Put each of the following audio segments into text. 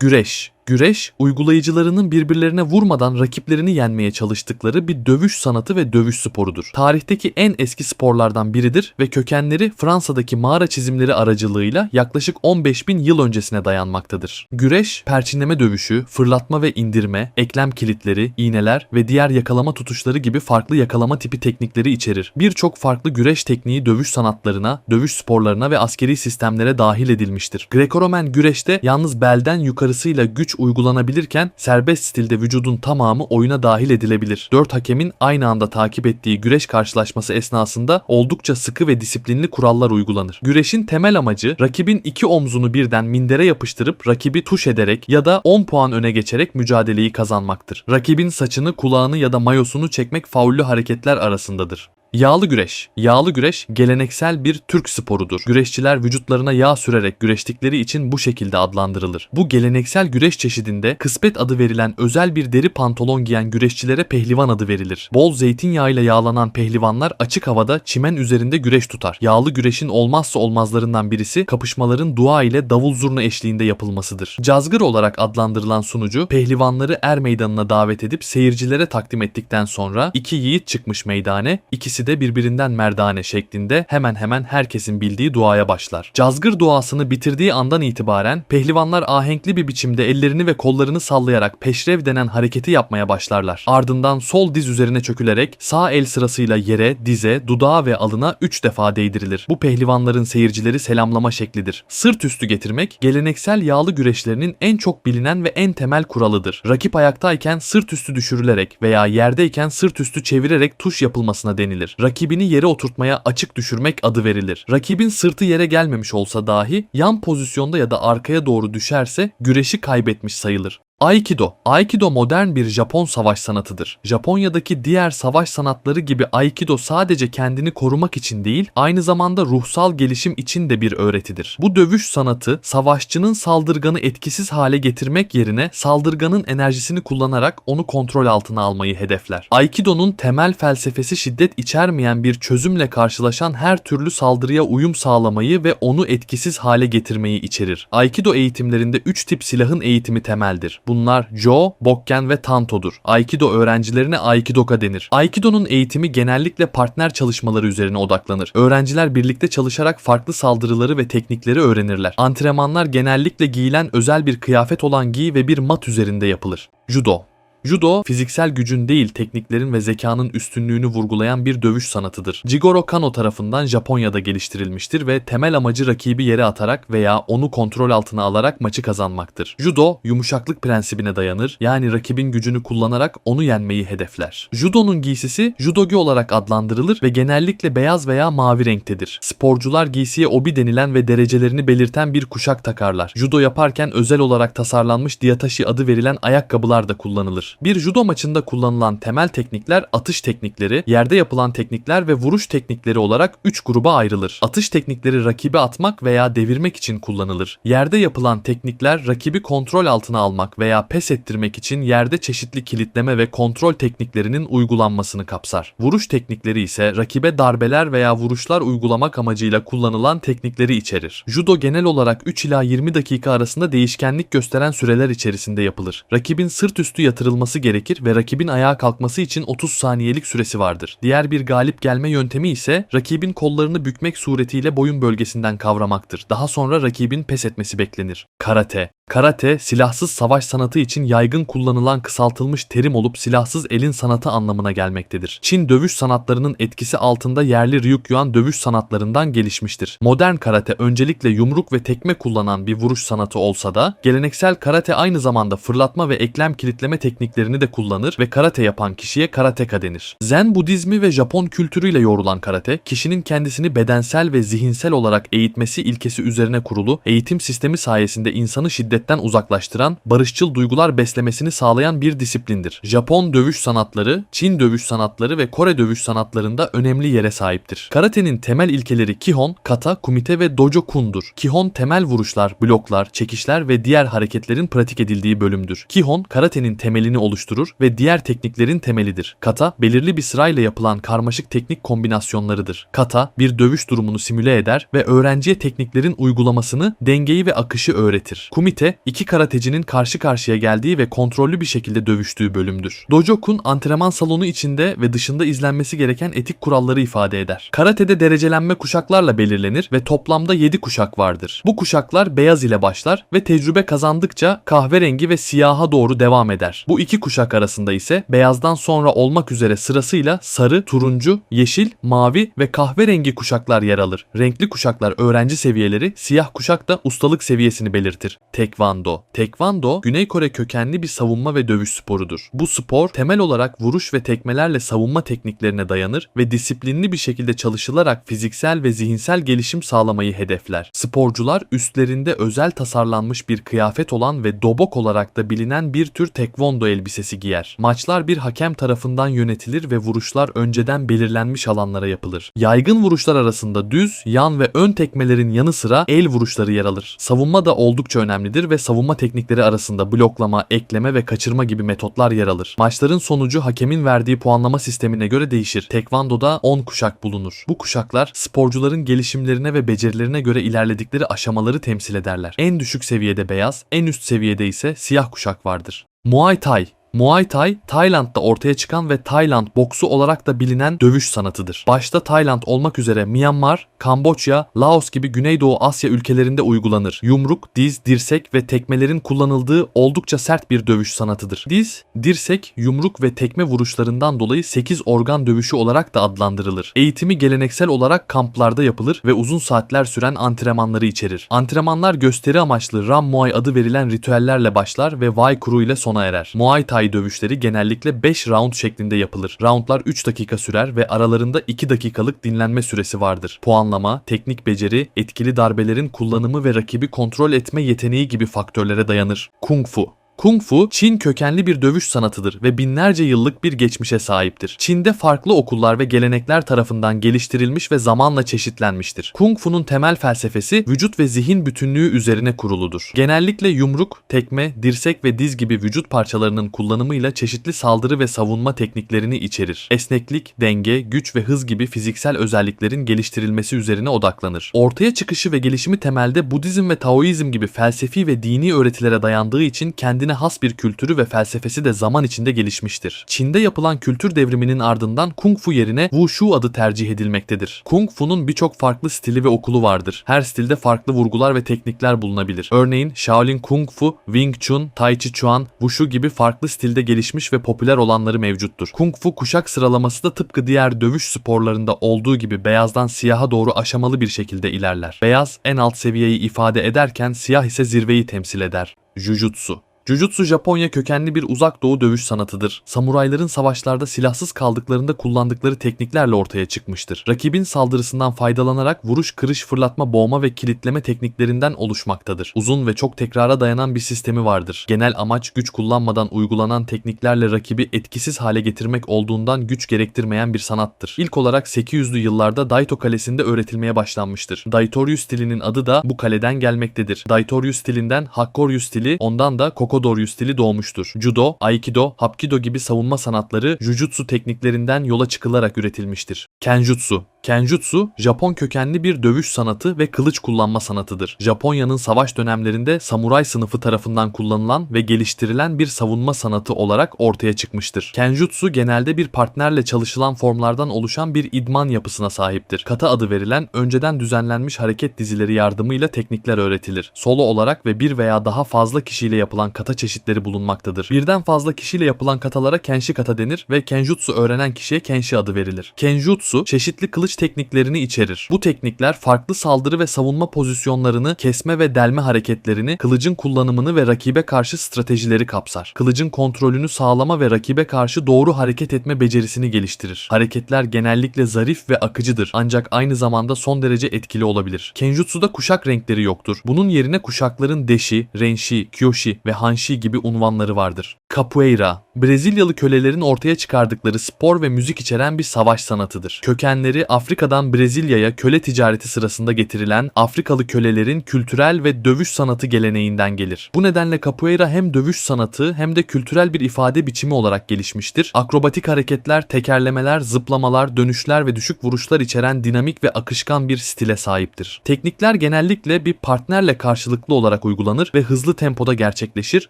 Güreş Güreş, uygulayıcılarının birbirlerine vurmadan rakiplerini yenmeye çalıştıkları bir dövüş sanatı ve dövüş sporudur. Tarihteki en eski sporlardan biridir ve kökenleri Fransa'daki mağara çizimleri aracılığıyla yaklaşık 15 bin yıl öncesine dayanmaktadır. Güreş, perçinleme dövüşü, fırlatma ve indirme, eklem kilitleri, iğneler ve diğer yakalama tutuşları gibi farklı yakalama tipi teknikleri içerir. Birçok farklı güreş tekniği dövüş sanatlarına, dövüş sporlarına ve askeri sistemlere dahil edilmiştir. Greco-Romen güreşte yalnız belden yukarısıyla güç uygulanabilirken serbest stilde vücudun tamamı oyuna dahil edilebilir. 4 hakemin aynı anda takip ettiği güreş karşılaşması esnasında oldukça sıkı ve disiplinli kurallar uygulanır. Güreşin temel amacı rakibin iki omzunu birden mindere yapıştırıp rakibi tuş ederek ya da 10 puan öne geçerek mücadeleyi kazanmaktır. Rakibin saçını, kulağını ya da mayosunu çekmek faullü hareketler arasındadır. Yağlı güreş. Yağlı güreş geleneksel bir Türk sporudur. Güreşçiler vücutlarına yağ sürerek güreştikleri için bu şekilde adlandırılır. Bu geleneksel güreş çeşidinde kıspet adı verilen özel bir deri pantolon giyen güreşçilere pehlivan adı verilir. Bol zeytinyağıyla yağlanan pehlivanlar açık havada çimen üzerinde güreş tutar. Yağlı güreşin olmazsa olmazlarından birisi kapışmaların dua ile davul zurna eşliğinde yapılmasıdır. Cazgır olarak adlandırılan sunucu pehlivanları er meydanına davet edip seyircilere takdim ettikten sonra iki yiğit çıkmış meydane, ikisi İkisi de birbirinden merdane şeklinde hemen hemen herkesin bildiği duaya başlar. Cazgır duasını bitirdiği andan itibaren pehlivanlar ahenkli bir biçimde ellerini ve kollarını sallayarak peşrev denen hareketi yapmaya başlarlar. Ardından sol diz üzerine çökülerek sağ el sırasıyla yere, dize, dudağa ve alına 3 defa değdirilir. Bu pehlivanların seyircileri selamlama şeklidir. Sırt üstü getirmek geleneksel yağlı güreşlerinin en çok bilinen ve en temel kuralıdır. Rakip ayaktayken sırt üstü düşürülerek veya yerdeyken sırt üstü çevirerek tuş yapılmasına denilir verilir. Rakibini yere oturtmaya açık düşürmek adı verilir. Rakibin sırtı yere gelmemiş olsa dahi yan pozisyonda ya da arkaya doğru düşerse güreşi kaybetmiş sayılır. Aikido. Aikido modern bir Japon savaş sanatıdır. Japonya'daki diğer savaş sanatları gibi Aikido sadece kendini korumak için değil, aynı zamanda ruhsal gelişim için de bir öğretidir. Bu dövüş sanatı savaşçının saldırganı etkisiz hale getirmek yerine saldırganın enerjisini kullanarak onu kontrol altına almayı hedefler. Aikido'nun temel felsefesi şiddet içermeyen bir çözümle karşılaşan her türlü saldırıya uyum sağlamayı ve onu etkisiz hale getirmeyi içerir. Aikido eğitimlerinde 3 tip silahın eğitimi temeldir. Bunlar Jo, Bokken ve Tanto'dur. Aikido öğrencilerine Aikidoka denir. Aikido'nun eğitimi genellikle partner çalışmaları üzerine odaklanır. Öğrenciler birlikte çalışarak farklı saldırıları ve teknikleri öğrenirler. Antrenmanlar genellikle giyilen özel bir kıyafet olan giy ve bir mat üzerinde yapılır. Judo Judo, fiziksel gücün değil tekniklerin ve zekanın üstünlüğünü vurgulayan bir dövüş sanatıdır. Jigoro Kano tarafından Japonya'da geliştirilmiştir ve temel amacı rakibi yere atarak veya onu kontrol altına alarak maçı kazanmaktır. Judo, yumuşaklık prensibine dayanır, yani rakibin gücünü kullanarak onu yenmeyi hedefler. Judo'nun giysisi judogi olarak adlandırılır ve genellikle beyaz veya mavi renktedir. Sporcular giysiye obi denilen ve derecelerini belirten bir kuşak takarlar. Judo yaparken özel olarak tasarlanmış diatashi adı verilen ayakkabılar da kullanılır. Bir judo maçında kullanılan temel teknikler atış teknikleri, yerde yapılan teknikler ve vuruş teknikleri olarak 3 gruba ayrılır. Atış teknikleri rakibi atmak veya devirmek için kullanılır. Yerde yapılan teknikler rakibi kontrol altına almak veya pes ettirmek için yerde çeşitli kilitleme ve kontrol tekniklerinin uygulanmasını kapsar. Vuruş teknikleri ise rakibe darbeler veya vuruşlar uygulamak amacıyla kullanılan teknikleri içerir. Judo genel olarak 3 ila 20 dakika arasında değişkenlik gösteren süreler içerisinde yapılır. Rakibin sırt üstü yatırılması yapılması gerekir ve rakibin ayağa kalkması için 30 saniyelik süresi vardır. Diğer bir galip gelme yöntemi ise rakibin kollarını bükmek suretiyle boyun bölgesinden kavramaktır. Daha sonra rakibin pes etmesi beklenir. Karate Karate, silahsız savaş sanatı için yaygın kullanılan kısaltılmış terim olup silahsız elin sanatı anlamına gelmektedir. Çin dövüş sanatlarının etkisi altında yerli Ryukyuan dövüş sanatlarından gelişmiştir. Modern karate öncelikle yumruk ve tekme kullanan bir vuruş sanatı olsa da, geleneksel karate aynı zamanda fırlatma ve eklem kilitleme tekniklerini de kullanır ve karate yapan kişiye karateka denir. Zen Budizmi ve Japon kültürüyle yoğrulan karate, kişinin kendisini bedensel ve zihinsel olarak eğitmesi ilkesi üzerine kurulu eğitim sistemi sayesinde insanı şiddet şiddetten uzaklaştıran, barışçıl duygular beslemesini sağlayan bir disiplindir. Japon dövüş sanatları, Çin dövüş sanatları ve Kore dövüş sanatlarında önemli yere sahiptir. Karate'nin temel ilkeleri Kihon, Kata, Kumite ve Dojo Kun'dur. Kihon temel vuruşlar, bloklar, çekişler ve diğer hareketlerin pratik edildiği bölümdür. Kihon, karatenin temelini oluşturur ve diğer tekniklerin temelidir. Kata, belirli bir sırayla yapılan karmaşık teknik kombinasyonlarıdır. Kata, bir dövüş durumunu simüle eder ve öğrenciye tekniklerin uygulamasını, dengeyi ve akışı öğretir. Kumite, ise iki karatecinin karşı karşıya geldiği ve kontrollü bir şekilde dövüştüğü bölümdür. Dojokun antrenman salonu içinde ve dışında izlenmesi gereken etik kuralları ifade eder. Karate'de derecelenme kuşaklarla belirlenir ve toplamda 7 kuşak vardır. Bu kuşaklar beyaz ile başlar ve tecrübe kazandıkça kahverengi ve siyaha doğru devam eder. Bu iki kuşak arasında ise beyazdan sonra olmak üzere sırasıyla sarı, turuncu, yeşil, mavi ve kahverengi kuşaklar yer alır. Renkli kuşaklar öğrenci seviyeleri, siyah kuşak da ustalık seviyesini belirtir. Tekvando. Tekvando, Güney Kore kökenli bir savunma ve dövüş sporudur. Bu spor temel olarak vuruş ve tekmelerle savunma tekniklerine dayanır ve disiplinli bir şekilde çalışılarak fiziksel ve zihinsel gelişim sağlamayı hedefler. Sporcular üstlerinde özel tasarlanmış bir kıyafet olan ve dobok olarak da bilinen bir tür tekvondo elbisesi giyer. Maçlar bir hakem tarafından yönetilir ve vuruşlar önceden belirlenmiş alanlara yapılır. Yaygın vuruşlar arasında düz, yan ve ön tekmelerin yanı sıra el vuruşları yer alır. Savunma da oldukça önemlidir ve savunma teknikleri arasında bloklama, ekleme ve kaçırma gibi metotlar yer alır. Maçların sonucu hakemin verdiği puanlama sistemine göre değişir. Tekvando'da 10 kuşak bulunur. Bu kuşaklar sporcuların gelişimlerine ve becerilerine göre ilerledikleri aşamaları temsil ederler. En düşük seviyede beyaz, en üst seviyede ise siyah kuşak vardır. Muay Thai Muay Thai, Tayland'da ortaya çıkan ve Tayland boksu olarak da bilinen dövüş sanatıdır. Başta Tayland olmak üzere Myanmar, Kamboçya, Laos gibi Güneydoğu Asya ülkelerinde uygulanır. Yumruk, diz, dirsek ve tekmelerin kullanıldığı oldukça sert bir dövüş sanatıdır. Diz, dirsek, yumruk ve tekme vuruşlarından dolayı 8 organ dövüşü olarak da adlandırılır. Eğitimi geleneksel olarak kamplarda yapılır ve uzun saatler süren antrenmanları içerir. Antrenmanlar gösteri amaçlı Ram Muay adı verilen ritüellerle başlar ve Wai Kuru ile sona erer. Muay Thai dövüşleri genellikle 5 round şeklinde yapılır. Roundlar 3 dakika sürer ve aralarında 2 dakikalık dinlenme süresi vardır. Puanlama, teknik beceri, etkili darbelerin kullanımı ve rakibi kontrol etme yeteneği gibi faktörlere dayanır. Kung Fu Kung Fu, Çin kökenli bir dövüş sanatıdır ve binlerce yıllık bir geçmişe sahiptir. Çin'de farklı okullar ve gelenekler tarafından geliştirilmiş ve zamanla çeşitlenmiştir. Kung Fu'nun temel felsefesi vücut ve zihin bütünlüğü üzerine kuruludur. Genellikle yumruk, tekme, dirsek ve diz gibi vücut parçalarının kullanımıyla çeşitli saldırı ve savunma tekniklerini içerir. Esneklik, denge, güç ve hız gibi fiziksel özelliklerin geliştirilmesi üzerine odaklanır. Ortaya çıkışı ve gelişimi temelde Budizm ve Taoizm gibi felsefi ve dini öğretilere dayandığı için kendine has bir kültürü ve felsefesi de zaman içinde gelişmiştir. Çin'de yapılan kültür devriminin ardından Kung Fu yerine Wushu adı tercih edilmektedir. Kung Fu'nun birçok farklı stili ve okulu vardır. Her stilde farklı vurgular ve teknikler bulunabilir. Örneğin Shaolin Kung Fu, Wing Chun, Tai Chi Chuan, Wushu gibi farklı stilde gelişmiş ve popüler olanları mevcuttur. Kung Fu kuşak sıralaması da tıpkı diğer dövüş sporlarında olduğu gibi beyazdan siyaha doğru aşamalı bir şekilde ilerler. Beyaz en alt seviyeyi ifade ederken siyah ise zirveyi temsil eder. Jujutsu Jujutsu Japonya kökenli bir uzak doğu dövüş sanatıdır. Samurayların savaşlarda silahsız kaldıklarında kullandıkları tekniklerle ortaya çıkmıştır. Rakibin saldırısından faydalanarak vuruş, kırış, fırlatma, boğma ve kilitleme tekniklerinden oluşmaktadır. Uzun ve çok tekrara dayanan bir sistemi vardır. Genel amaç güç kullanmadan uygulanan tekniklerle rakibi etkisiz hale getirmek olduğundan güç gerektirmeyen bir sanattır. İlk olarak 800'lü yıllarda Daito Kalesi'nde öğretilmeye başlanmıştır. Daitoryu stilinin adı da bu kaleden gelmektedir. Daitoryu stilinden Hakkoryu stili, ondan da Kokodo Kokodoryu stili doğmuştur. Judo, Aikido, Hapkido gibi savunma sanatları Jujutsu tekniklerinden yola çıkılarak üretilmiştir. Kenjutsu Kenjutsu, Japon kökenli bir dövüş sanatı ve kılıç kullanma sanatıdır. Japonya'nın savaş dönemlerinde samuray sınıfı tarafından kullanılan ve geliştirilen bir savunma sanatı olarak ortaya çıkmıştır. Kenjutsu genelde bir partnerle çalışılan formlardan oluşan bir idman yapısına sahiptir. Kata adı verilen önceden düzenlenmiş hareket dizileri yardımıyla teknikler öğretilir. Solo olarak ve bir veya daha fazla kişiyle yapılan kata çeşitleri bulunmaktadır. Birden fazla kişiyle yapılan katalara kenshi kata denir ve kenjutsu öğrenen kişiye kenshi adı verilir. Kenjutsu çeşitli kılıç tekniklerini içerir. Bu teknikler farklı saldırı ve savunma pozisyonlarını, kesme ve delme hareketlerini, kılıcın kullanımını ve rakibe karşı stratejileri kapsar. Kılıcın kontrolünü sağlama ve rakibe karşı doğru hareket etme becerisini geliştirir. Hareketler genellikle zarif ve akıcıdır ancak aynı zamanda son derece etkili olabilir. Kenjutsu'da kuşak renkleri yoktur. Bunun yerine kuşakların deshi, renshi, kyoshi ve hanshi gibi unvanları vardır. Capoeira Brezilyalı kölelerin ortaya çıkardıkları spor ve müzik içeren bir savaş sanatıdır. Kökenleri Afrika'dan Brezilya'ya köle ticareti sırasında getirilen Afrikalı kölelerin kültürel ve dövüş sanatı geleneğinden gelir. Bu nedenle capoeira hem dövüş sanatı hem de kültürel bir ifade biçimi olarak gelişmiştir. Akrobatik hareketler, tekerlemeler, zıplamalar, dönüşler ve düşük vuruşlar içeren dinamik ve akışkan bir stile sahiptir. Teknikler genellikle bir partnerle karşılıklı olarak uygulanır ve hızlı tempoda gerçekleşir.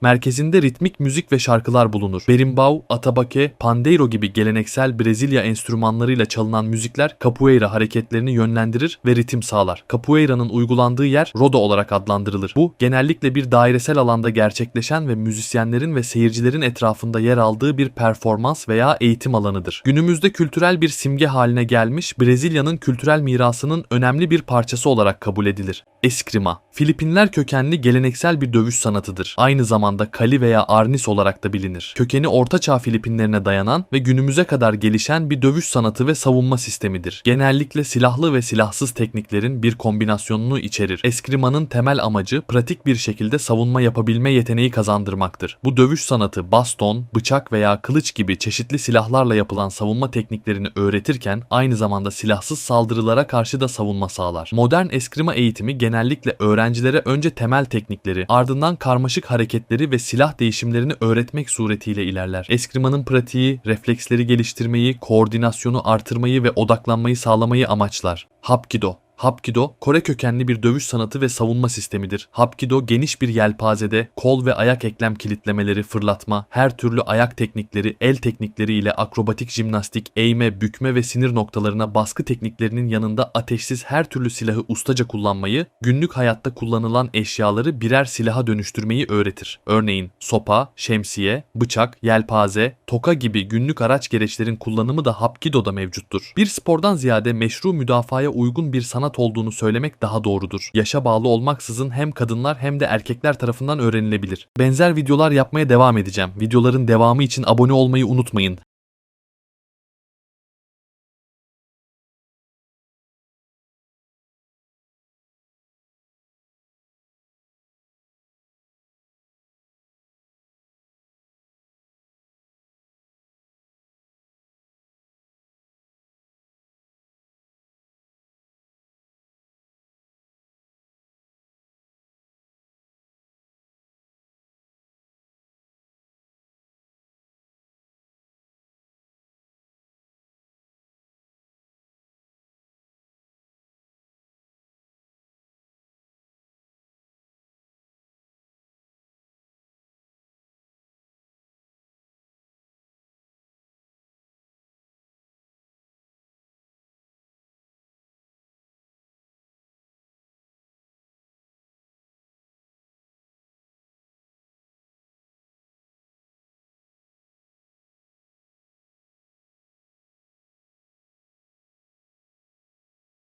Merkezinde ritmik müzik ve şarkılar bulunur. Berimbau, atabaque, pandeiro gibi geleneksel Brezilya enstrümanlarıyla çalınan müzikler capoeira hareketlerini yönlendirir ve ritim sağlar. Capoeira'nın uygulandığı yer roda olarak adlandırılır. Bu genellikle bir dairesel alanda gerçekleşen ve müzisyenlerin ve seyircilerin etrafında yer aldığı bir performans veya eğitim alanıdır. Günümüzde kültürel bir simge haline gelmiş Brezilya'nın kültürel mirasının önemli bir parçası olarak kabul edilir. Eskrima Filipinler kökenli geleneksel bir dövüş sanatıdır. Aynı zamanda kali veya arnis olarak da bilinir. Kökeni Ortaçağ Filipinlerine dayanan ve günümüze kadar gelişen bir dövüş sanatı ve savunma sistemidir. Genellikle silahlı ve silahsız tekniklerin bir kombinasyonunu içerir. Eskrima'nın temel amacı pratik bir şekilde savunma yapabilme yeteneği kazandırmaktır. Bu dövüş sanatı baston, bıçak veya kılıç gibi çeşitli silahlarla yapılan savunma tekniklerini öğretirken aynı zamanda silahsız saldırılara karşı da savunma sağlar. Modern eskrima eğitimi genellikle öğrencilere önce temel teknikleri, ardından karmaşık hareketleri ve silah değişimlerini öğretmek suretiyle ilerler. Eskrimanın pratiği, refleksleri geliştirmeyi, koordinasyonu artırmayı ve odaklanmayı sağlamayı amaçlar. Hapkido Hapkido, Kore kökenli bir dövüş sanatı ve savunma sistemidir. Hapkido geniş bir yelpazede kol ve ayak eklem kilitlemeleri, fırlatma, her türlü ayak teknikleri, el teknikleri ile akrobatik jimnastik, eğme, bükme ve sinir noktalarına baskı tekniklerinin yanında ateşsiz her türlü silahı ustaca kullanmayı, günlük hayatta kullanılan eşyaları birer silaha dönüştürmeyi öğretir. Örneğin sopa, şemsiye, bıçak, yelpaze, toka gibi günlük araç gereçlerin kullanımı da Hapkido'da mevcuttur. Bir spordan ziyade meşru müdafaya uygun bir sanat olduğunu söylemek daha doğrudur. Yaşa bağlı olmaksızın hem kadınlar hem de erkekler tarafından öğrenilebilir. Benzer videolar yapmaya devam edeceğim. Videoların devamı için abone olmayı unutmayın.